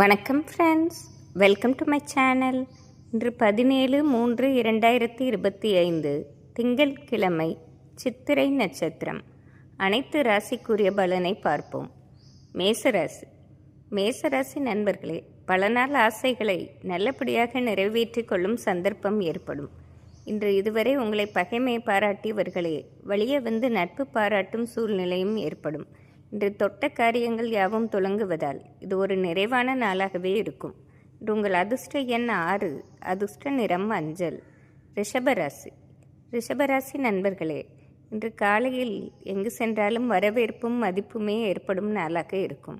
வணக்கம் friends welcome to my channel இன்று பதினேழு மூன்று இரண்டாயிரத்தி இருபத்தி ஐந்து திங்கட்கிழமை சித்திரை நட்சத்திரம். அனைத்து ராசிக்குரிய பலனை பார்ப்போம். மேசராசி. மேசராசி நண்பர்களே பல நாள் ஆசைகளை நல்லபடியாக நிறைவேற்றிக் கொள்ளும் சந்தர்ப்பம் ஏற்படும். இன்று இதுவரை உங்களை பகைமை பாராட்டியவர்களே வழியே வந்து நட்பு பாராட்டும் சூழ்நிலையும் ஏற்படும். இன்று தொட்ட காரியங்கள் யாவும் தொடங்குவதால் இது ஒரு நிறைவான நாளாகவே இருக்கும். இன்று உங்கள் அதிர்ஷ்ட எண் ஆறு அதிர்ஷ்ட நிறம் அஞ்சல். ரிஷபராசி. ரிஷபராசி நண்பர்களே இன்று காலையில் எங்கு சென்றாலும் வரவேற்பும் மதிப்புமே ஏற்படும் நாளாக இருக்கும்.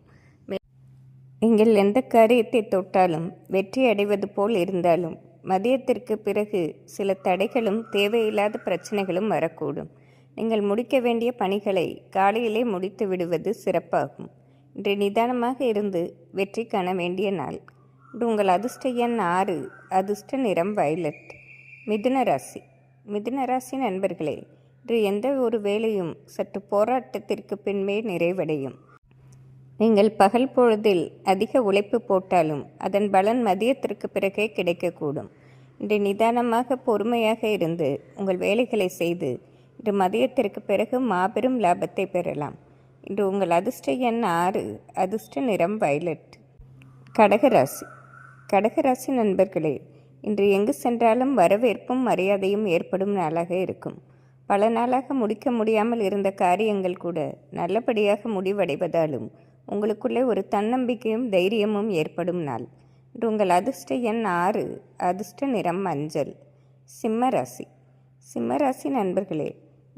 நீங்கள் எந்த காரியத்தை தொட்டாலும் வெற்றி அடைவது போல் இருந்தாலும் மதியத்திற்கு பிறகு சில தடைகளும் தேவையில்லாத பிரச்சனைகளும் வரக்கூடும். நீங்கள் முடிக்க வேண்டிய பணிகளை காலையிலே முடித்து விடுவது சிறப்பாகும். இன்று நிதானமாக இருந்து வெற்றி காண வேண்டிய நாள். இன்று உங்கள் அதிர்ஷ்ட எண் ஆறு அதிர்ஷ்ட நிறம் வயலட். மிதுன ராசி. மிதுன ராசி நண்பர்களே இன்று எந்த ஒரு வேலையும் சற்று போராட்டத்திற்கு பின்பே நிறைவடையும். நீங்கள் பகல் பொழுதில் அதிக உழைப்பு போட்டாலும் அதன் பலன் மதியத்திற்கு பிறகே கிடைக்கக்கூடும். இன்று நிதானமாக பொறுமையாக இருந்து உங்கள் வேலைகளை செய்து இன்று மதியத்திற்கு பிறகு மாபெரும் லாபத்தை பெறலாம். இன்று உங்கள் அதிர்ஷ்ட எண் ஆறு அதிர்ஷ்ட நிறம் வயலட். கடகராசி கடகராசி நண்பர்களே இன்று எங்கு சென்றாலும் வரவேற்பும் மரியாதையும் ஏற்படும் நாளாக இருக்கும். பல நாளாக முடிக்க முடியாமல் இருந்த காரியங்கள் கூட நல்லபடியாக முடிவடைவதாலும் உங்களுக்குள்ளே ஒரு தன்னம்பிக்கையும் தைரியமும் ஏற்படும் நாள். இன்று உங்கள் அதிர்ஷ்ட எண் ஆறு அதிர்ஷ்ட நிறம் மஞ்சள். சிம்மராசி சிம்மராசி நண்பர்களே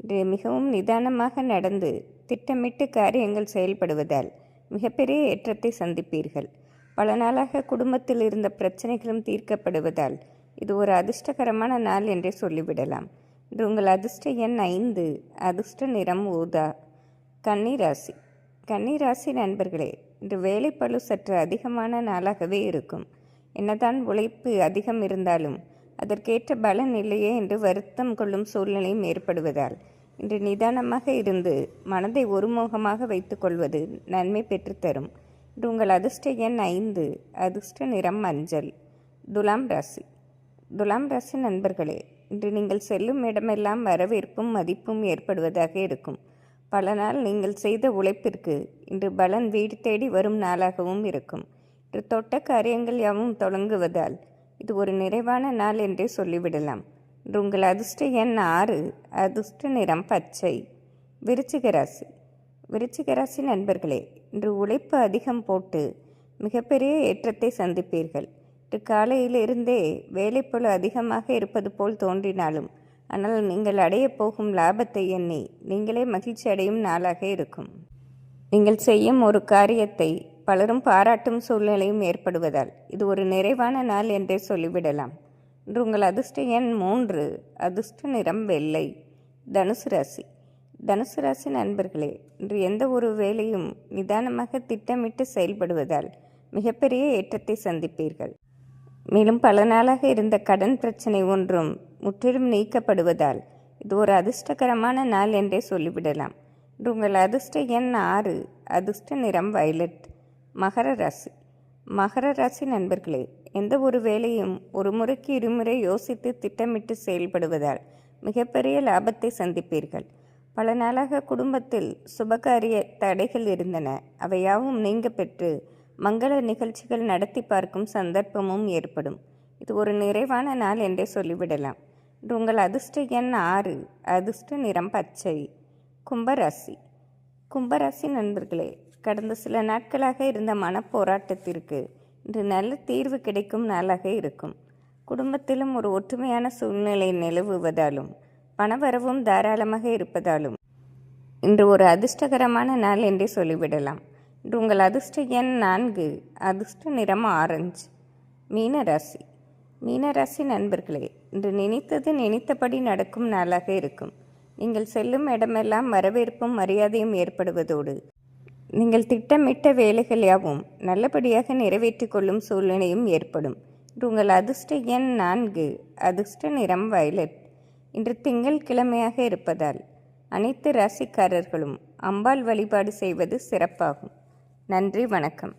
மிகவும் நிதானமாக நடந்து திட்டமிட்டு காரியங்கள் செயல்படுவதால் மிகப்பெரிய ஏற்றத்தை சந்திப்பீர்கள். பல நாளாக குடும்பத்தில் இருந்த பிரச்சனைகளும் தீர்க்கப்படுவதால் இது ஒரு அதிர்ஷ்டகரமான நாள் என்றே சொல்லிவிடலாம். இது உங்கள் அதிர்ஷ்ட எண் ஐந்து அதிர்ஷ்ட நிறம் ஊதா. கன்னிராசி. கன்னிராசி நண்பர்களே இன்று வேலைப்பழு சற்று அதிகமான நாளாகவே இருக்கும். என்னதான் உழைப்பு அதிகம் இருந்தாலும் அதற்கேற்ற பலன் இல்லையே என்று வருத்தம் கொள்ளும் சூழ்நிலையும் ஏற்படுவதால் இன்று நிதானமாக இருந்து மனதை ஒருமுகமாக வைத்துக்கொள்வது நன்மை பெற்றுத்தரும் இன்று உங்கள் அதிர்ஷ்ட எண் ஐந்து அதிர்ஷ்ட நிறம் மஞ்சள் துலாம் ராசி. துலாம் ராசி நண்பர்களே இன்று நீங்கள் செல்லும் இடமெல்லாம் வரவேற்பும் மதிப்பும் ஏற்படுவதாக இருக்கும். பல நாள் நீங்கள் செய்த உழைப்பிற்கு இன்று பலன் வீடு தேடி வரும் நாளாகவும் இருக்கும். இன்று தொட்ட காரியங்கள் யாவும் தொடங்குவதால் இது ஒரு நிறைவான நாள் என்றே சொல்லிவிடலாம். இன்று உங்கள் அதிர்ஷ்ட எண் ஆறு அதிர்ஷ்ட நிறம் பச்சை. விருச்சிக ராசி. விருச்சிக ராசி நண்பர்களே இன்று உழைப்பு அதிகம் போட்டு மிகப்பெரிய ஏற்றத்தை சந்திப்பீர்கள். இன்று காலையிலிருந்தே வேலைப்பொழு அதிகமாக இருப்பது போல் தோன்றினாலும் ஆனால் நீங்கள் அடையப் போகும் லாபத்தை எண்ணி நீங்களே மகிழ்ச்சி அடையும் நாளாக இருக்கும். நீங்கள் செய்யும் ஒரு காரியத்தை பலரும் பாராட்டும் சூழ்நிலையும் ஏற்படுவதால். இது ஒரு நிறைவான நாள் என்றே சொல்லிவிடலாம். இன்று உங்கள் அதிர்ஷ்ட எண் மூன்று. அதிர்ஷ்ட நிறம் வெள்ளை. தனுசு ராசி. தனுசு ராசி நண்பர்களே இன்று எந்த ஒரு வேலையும் நிதானமாக திட்டமிட்டு செயல்படுவதால் மிகப்பெரிய ஏற்றத்தை சந்திப்பீர்கள். மேலும் பல நாளாக இருந்த கடன் பிரச்சனை ஒன்றும் முற்றிலும் நீக்கப்படுவதால் இது ஒரு அதிர்ஷ்டகரமான நாள் என்றே சொல்லிவிடலாம். இன்று உங்கள் அதிர்ஷ்ட எண் ஆறு. அதிர்ஷ்ட நிறம் வயலட். மகர ராசி. மகர ராசி நண்பர்களே எந்த ஒரு வேலையும் ஒரு முறைக்கு இருமுறை யோசித்து திட்டமிட்டு செயல்படுவதால் மிகப்பெரிய லாபத்தை சந்திப்பீர்கள். பல நாளாக குடும்பத்தில் சுபகாரிய தடைகள் இருந்தன. அவையாவும் நீங்க பெற்று மங்கள நிகழ்ச்சிகள் நடத்தி பார்க்கும் சந்தர்ப்பமும் ஏற்படும். இது ஒரு நிறைவான நாள் என்றே சொல்லிவிடலாம். உங்கள் அதிர்ஷ்ட எண் ஆறு அதிர்ஷ்ட நிறம் பச்சை. கும்பராசி. கும்பராசி நண்பர்களே கடந்த சில நாட்களாக இருந்த மனப்போராட்டத்திற்கு இன்று நல்ல தீர்வு கிடைக்கும் நாளாக இருக்கும். குடும்பத்திலும் ஒரு ஒற்றுமையான சூழ்நிலை நிலவுவதாலும் பணவரவும் தாராளமாக இருப்பதாலும் இன்று ஒரு அதிர்ஷ்டகரமான நாள் என்றே சொல்லிவிடலாம். இன்று உங்கள் அதிர்ஷ்ட எண் நான்கு அதிர்ஷ்ட நிறம் ஆரஞ்சு. மீனராசி மீனராசி நண்பர்களே இன்று நினைத்தது நினைத்தபடி நடக்கும் நாளாக இருக்கும். நீங்கள் செல்லும் இடமெல்லாம் வரவேற்பும் மரியாதையும் ஏற்படுவதோடு நீங்கள் திட்டமிட்ட வேலைகள் யாவும் நல்லபடியாக நிறைவேற்றி கொள்ளும் சூழ்நிலையும் ஏற்படும். இன்று உங்கள் அதிர்ஷ்ட எண் நான்கு அதிர்ஷ்ட நிறம் வயலட். இன்று திங்கள் கிழமையாக இருப்பதால் அனைத்து ராசிக்காரர்களும் அம்பாள் வழிபாடு செய்வது சிறப்பாகும். நன்றி வணக்கம்.